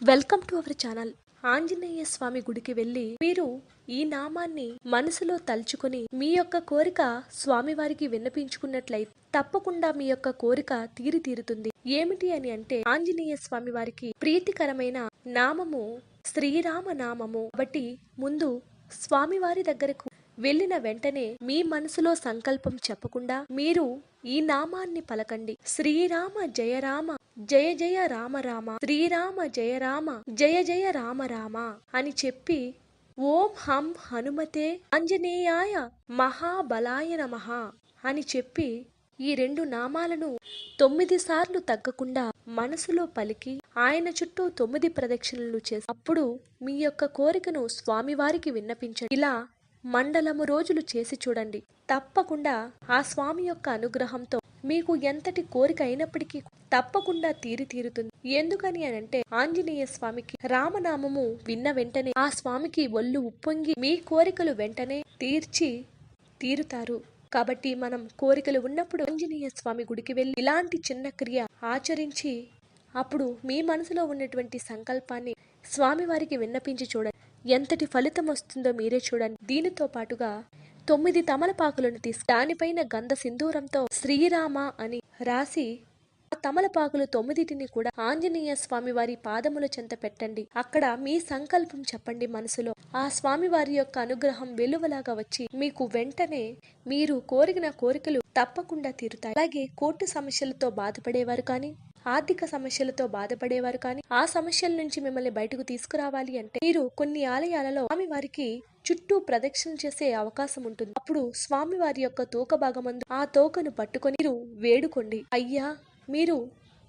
Welcome to our channel. Anjaneya Swami గుడికి వెళ్ళి మీరు ఈ నామాన్ని మనసులో తలుచుకొని మీ యొక్క కోరిక స్వామివారికి విన్నపించుకున్నట్లయితే తప్పకుండా మీ యొక్క కోరిక తీరి తీరుతుంది ఏమిటి అని అంటే ఆంజనేయ స్వామి వారికి ప్రీతికరమైన నామము శ్రీరామ నామము కాబట్టి ముందు స్వామివారి దగ్గరకు వెళ్ళిన వెంటనే మీ మనసులో సంకల్పం చెప్పకుండా మీరు ఈ నామాన్ని పలకండి. శ్రీరామ జయ రామ జయ జయ రామ రామ శ్రీరామ జయ రామ జయ జయ రామ రామ అని చెప్పి ఓం హం హనుమతే ఆంజనేయాయ మహాబలాయ నమః అని చెప్పి ఈ రెండు నామాలను తొమ్మిది సార్లు తగ్గకుండా మనసులో పలికి ఆయన చుట్టూ తొమ్మిది ప్రదక్షిణలు చేసి అప్పుడు మీ యొక్క కోరికను స్వామివారికి విన్నపించండి. ఇలా మండలము రోజులు చేసి చూడండి. తప్పకుండా ఆ స్వామి యొక్క అనుగ్రహంతో మీకు ఎంతటి కోరిక అయినప్పటికీ తప్పకుండా తీరి తీరుతుంది ఎందుకని అని అంటే ఆంజనేయ స్వామికి రామనామము విన్న వెంటనే ఆ స్వామికి ఒళ్ళు ఉప్పొంగి మీ కోరికలు వెంటనే తీర్చి తీరుతారు. కాబట్టి మనం కోరికలు ఉన్నప్పుడు ఆంజనేయ స్వామి గుడికి వెళ్ళి ఇలాంటి చిన్న క్రియ ఆచరించి అప్పుడు మీ మనసులో ఉన్నటువంటి సంకల్పాన్ని స్వామివారికి విన్నపించి చూడండి. ఎంతటి ఫలితం వస్తుందో మీరే చూడండి. దీనితో పాటుగా తొమ్మిది తమలపాకులను తీసి దానిపైన గంధ సింధూరంతో శ్రీరామ అని రాసి ఆ తమలపాకులు తొమ్మిదిటిని కూడా ఆంజనేయ స్వామి వారి పాదముల చెంత పెట్టండి. అక్కడ మీ సంకల్పం చెప్పండి మనసులో. ఆ స్వామి వారి యొక్క అనుగ్రహం వెలువలాగా వచ్చి మీకు వెంటనే మీరు కోరిన కోరికలు తప్పకుండా తీరుతాయి. అలాగే కోర్టు సమస్యలతో బాధపడేవారు కానీ ఆర్థిక సమస్యలతో బాధపడేవారు కానీ ఆ సమస్యల నుంచి మిమ్మల్ని బయటకు తీసుకురావాలి అంటే మీరు కొన్ని ఆలయాలలో స్వామి వారికి చుట్టూ ప్రదక్షిణ చేసే అవకాశం ఉంటుంది. అప్పుడు స్వామి వారి యొక్క తోక భాగమందు ఆ తోకను పట్టుకొని మీరు వేడుకోండి. అయ్యా మీరు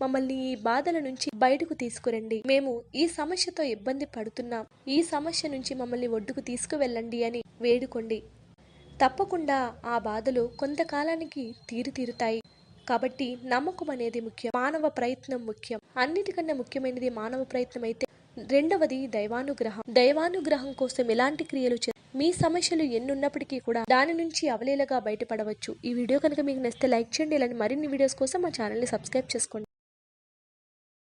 మమ్మల్ని ఈ బాధల నుంచి బయటకు తీసుకురండి. మేము ఈ సమస్యతో ఇబ్బంది పడుతున్నాం. ఈ సమస్య నుంచి మమ్మల్ని ఒడ్డుకు తీసుకువెళ్ళండి అని వేడుకోండి. తప్పకుండా ఆ బాధలు కొంతకాలానికి తీరు తీరుతాయి. కాబట్టి నమ్మకం అనేది ముఖ్యం మానవ ప్రయత్నం ముఖ్యం. అన్నిటికన్నా ముఖ్యమైనది మానవ ప్రయత్నం అయితే రెండవది దైవానుగ్రహం. దైవానుగ్రహం కోసం ఎలాంటి క్రియలు చే మీ సమస్యలు ఎన్నున్నప్పటికీ కూడా దాని నుంచి అవలీలగా బయటపడవచ్చు. ఈ వీడియో కనుక మీకు నచ్చితే లైక్ చేయండి. ఇలాంటి మరిన్ని వీడియోస్ కోసం మా ఛానల్ని సబ్స్క్రైబ్ చేసుకోండి.